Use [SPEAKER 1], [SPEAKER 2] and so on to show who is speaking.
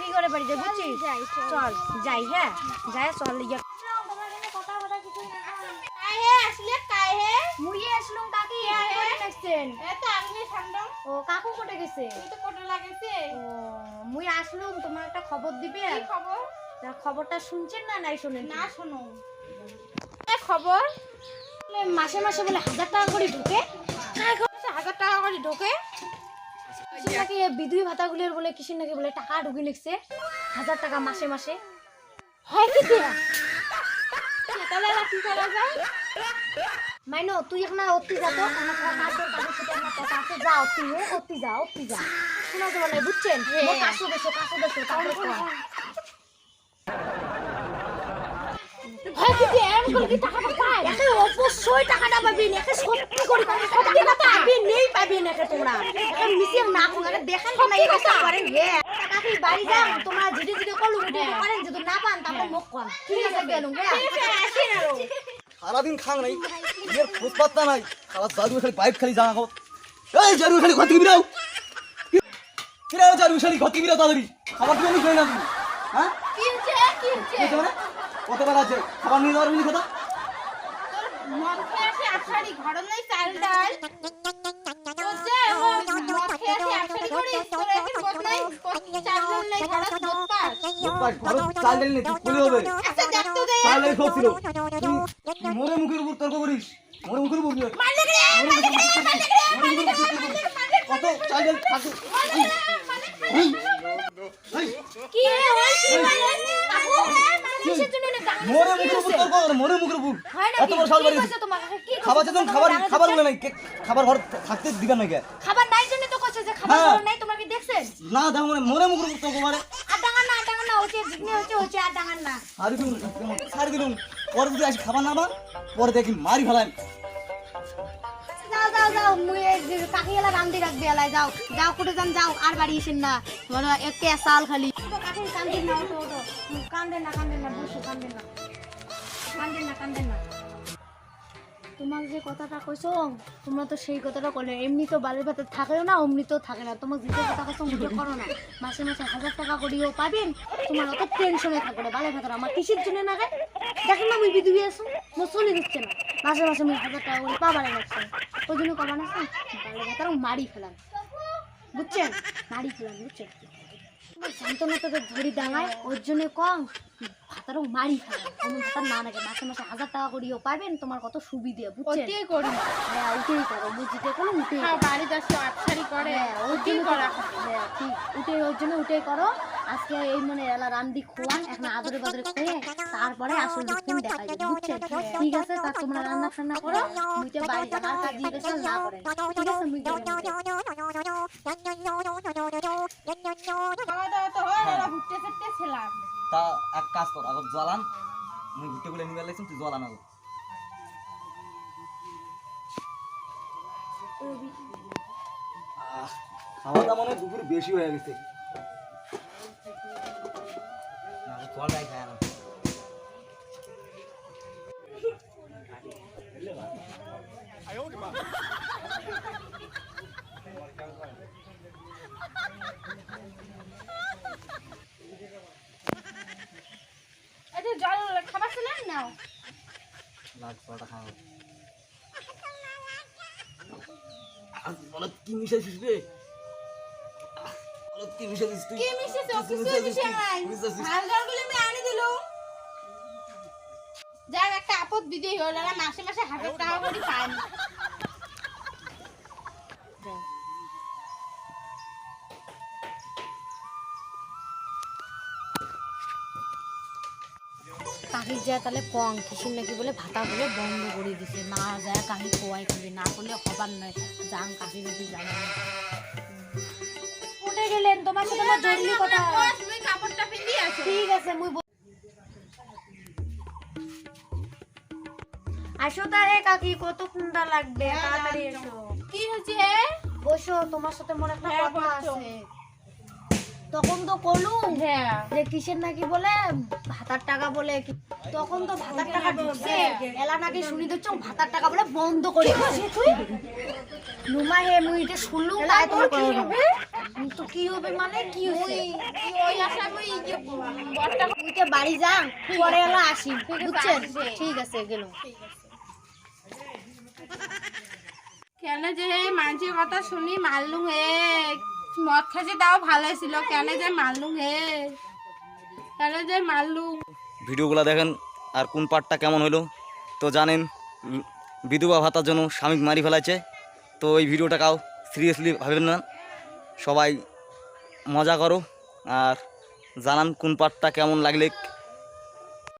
[SPEAKER 1] কাকি করে বাড়ি যাই বুঝছিস?
[SPEAKER 2] চল।
[SPEAKER 1] যাই হ্যাঁ? যাই চল ইয়া। ও মুই আসলুম তোমার একটা খবর দিবে?
[SPEAKER 2] খবর?
[SPEAKER 1] খবরটা শুনছেন না নাই শুনেন?
[SPEAKER 2] না শোনো খবর?
[SPEAKER 1] মাসে মাসে বলে হাজার টাকা করে ঢুকে।
[SPEAKER 2] হাজার টাকা করে ঢোকে?
[SPEAKER 1] কিসের নাকি বিধুই ভাতাগুলির বলে কিসের নাকি বলে টাকা ঢুকে লিখছে হাজার টাকা মাসে মাসে।
[SPEAKER 2] হয় কি
[SPEAKER 1] মাইনো তুই এখন অতি যা তো। আমার কাজ তোর কাজের সাথে আমার কথা আছে। যা অতি যা অতি যা। শোনা যাবে না বুঝছেন। কাশো কাশো।
[SPEAKER 2] হয় কি দিয়া এম করে। কি টাকাটা পায়?
[SPEAKER 1] অবশ্যই টাকাটা পাবি সত্যি করে কথা পাবি নেই পাবি না একে তোমরা? মিশিয়ে না কোন দেখেন না এই কথা করেন হে। কাকি বাড়ি যাও তোমরা জিডি জিডি করলু এটা করেন যদি না পান তারপরে মুখ কন ঠিক আছে গেলুম
[SPEAKER 2] আসি না
[SPEAKER 3] সারাদিন খাং নাই এর খোঁজ পাত্তা নাই খালা জাদু খালি বাইক খালি জানা খাও এই জাদু খালি ঘর থেকে বিরাও কিরা জাদু খালি ঘর থেকে বিরাও তাড়াতাড়ি। খাবার কি খাই না তুমি হ্যাঁ?
[SPEAKER 2] কি কি
[SPEAKER 3] পারে কত বেলা আছে? খাবার নিয়ে যাওয়ার কথা?
[SPEAKER 2] মদ খেয়ে আসি আষাঢ়ি ঘরে নাই চাল ডাল।
[SPEAKER 3] মোরে মুখের উপর তর্ক করিস মোরে মুখের উপর। কত চাল
[SPEAKER 1] কি রে ওই কি মানে
[SPEAKER 3] মোরে মুখের উপর তর্ক মোরে মুখের উপর এত বড় সাল বাড়ি খাবার চেতন খাবার খাবার বলে নাই কে- খাবার ঘর থাকতে দিবেন না কে
[SPEAKER 1] খাবার নাই জন্য তো কইছে যে খাবার
[SPEAKER 3] হ্যাঁ।
[SPEAKER 1] ঘর নাই তোমরা কি দেখছেন?
[SPEAKER 3] না দেখো মানে মরে মুখের উপর তর্ক করে
[SPEAKER 1] আর ডাঙার না আর ডাঙার না হচ্ছে জিগনে হচ্ছে হচ্ছে আর ডাঙার না।
[SPEAKER 3] সারি দিলুম সারি দিলুম পরে যদি আসি খাবার না বা পরে দেখি মারি ফেলাই
[SPEAKER 1] যাও যাও যাও মুই এই যে কাকিলা রান্দি রাখবি এলাই যাও যাও কুটে যান যাও আর বাড়ি এসেন না। বলো একে সাল খালি। কাকি কান্দেন না ওটো ওটো কান্দেন না কান্দেন না বসো কান্দেন না। কান্দেন না কান্দেন না। তোমাকে যে কথাটা কইছো তোমরা তো সেই কথাটা করলে এমনি তো বালের ভাতে থাকেও না, অমনি তো থাকে না। তোমাকে যে কথা কইছো মুখে করো না। মাসে মাসে হাজার টাকা করিও পাবেন, তোমার অত টেনশনে থাকবে না। বাড়ির ভাতের আমার কিসের জন্য না গায় দেখেন না, মুই বিধুবি আছো মোর চলে দিচ্ছে না। মাসে মাসে মুই হাজার টাকা করে পাবার লাগছে ওই জন্য কমান আছে বাড়ির ভাতের মারি ফেলাম। বুঝছেন? মারি ফেলান বুঝছেন? শান্তনা তোকে ধরি দাঙায় ওর জন্য কম। ভাতারও মারি ফেলান কোনো ভাতার না লাগে মাসে মাসে হাজার টাকা করিও। পাবেন তোমার কত সুবিধে বুঝছেন?
[SPEAKER 2] ওটাই করি
[SPEAKER 1] হ্যাঁ উঠেই করো বুঝিতে উঠেই
[SPEAKER 2] হ্যাঁ
[SPEAKER 1] করো।
[SPEAKER 2] আটসারি করে
[SPEAKER 1] হ্যাঁ,
[SPEAKER 2] ওটাই করা।
[SPEAKER 1] হ্যাঁ, ঠিক উঠে ওর জন্য উঠে করো। আজকে এই মানে এলা রান্দি খোয়ান এখন আদরে বাদরে খেয়ে তারপরে আসল দেখা যাবে বুঝছেন? ঠিক আছে তা তোমরা রান্না টান্না করো মুইতে বাড়ি যাবার কাজ দিয়ে না করেন ঠিক আছে মুই গেলাম।
[SPEAKER 2] খাওয়া দাওয়া তো হয় ওরা ঘুরতে ফিরতে ছিলাম
[SPEAKER 3] তা এক কাজ কর আগত জ্বালান মুই ঘুরতে বলে নিবার লাগছি তুই জ্বালান আগত খাওয়া দাওয়া মনে দুপুর বেশি হয়ে গেছে না, খায় না।
[SPEAKER 2] নাও
[SPEAKER 3] লাগ জলটা খাওয়া আহ, কি মিশাইছিস রে? বলত কি মিশাইছিস তুই?
[SPEAKER 2] কি মিশাইছিস?
[SPEAKER 3] কি
[SPEAKER 2] কিছু
[SPEAKER 3] মিশাইছিস?
[SPEAKER 2] ভালো জলগুলো আমি আনি দিলো যার একটা আপদ বিজয়ী হলো না মাসে মাসে হাজার টাকা করে পায় না।
[SPEAKER 1] কাকি যায় তাহলে কম কিসির নাকি বলে ভাতা বলে বন্ধ করে দিছে। না যায় কাকি খোয়াই খাবে না করলে হবার নয়। যান কাকি যদি জানে উঠে গেলেন তোমার সাথে আমার জরুরি কথা।
[SPEAKER 2] কাপড়টা পিন্দি আছো
[SPEAKER 1] ঠিক আছে মুই আসো তারে কাকি কত কুন্ডা লাগবে তাড়াতাড়ি এসো।
[SPEAKER 2] কি হয়েছে
[SPEAKER 1] বসো তোমার সাথে মোর একটা
[SPEAKER 2] হ্যাঁ,
[SPEAKER 1] কথা আছে। তখন তো
[SPEAKER 2] হ্যাঁ।
[SPEAKER 1] যে কিসের নাকি বলে? ভাতার টাকা বলে। তখন তো ভাতার টাকা ঢুকছে। এলা নাকি শুনি দিচ্ছ ভাতার টাকা বলে বন্ধ করে দিছে নুমা হে মুই এটা শুনলুম তাই তোর তো কি হবে মানে? কি হচ্ছে
[SPEAKER 2] ওই আশা যে
[SPEAKER 1] তুইকে বাড়ি যা পরে এলা আসি বুঝছেন? ঠিক আছে গেলাম।
[SPEAKER 2] কেন যে মানুষের কথা শুনি মারলুম হে? মদ খাইছে তাও ভালো ছিল কেন যে মারলুম হে? কেন যে মারলুম?
[SPEAKER 3] ভিডিওগুলো দেখেন, আর কোন পার্টটা কেমন হলো তো জানেন বিধবা ভাতার জন্য স্বামী মারি ফেলাইছে। তো এই ভিডিওটা কাউ সিরিয়াসলি ভাবেন না। সবাই মজা করো, আর জানান কোন পার্টটা কেমন লাগলে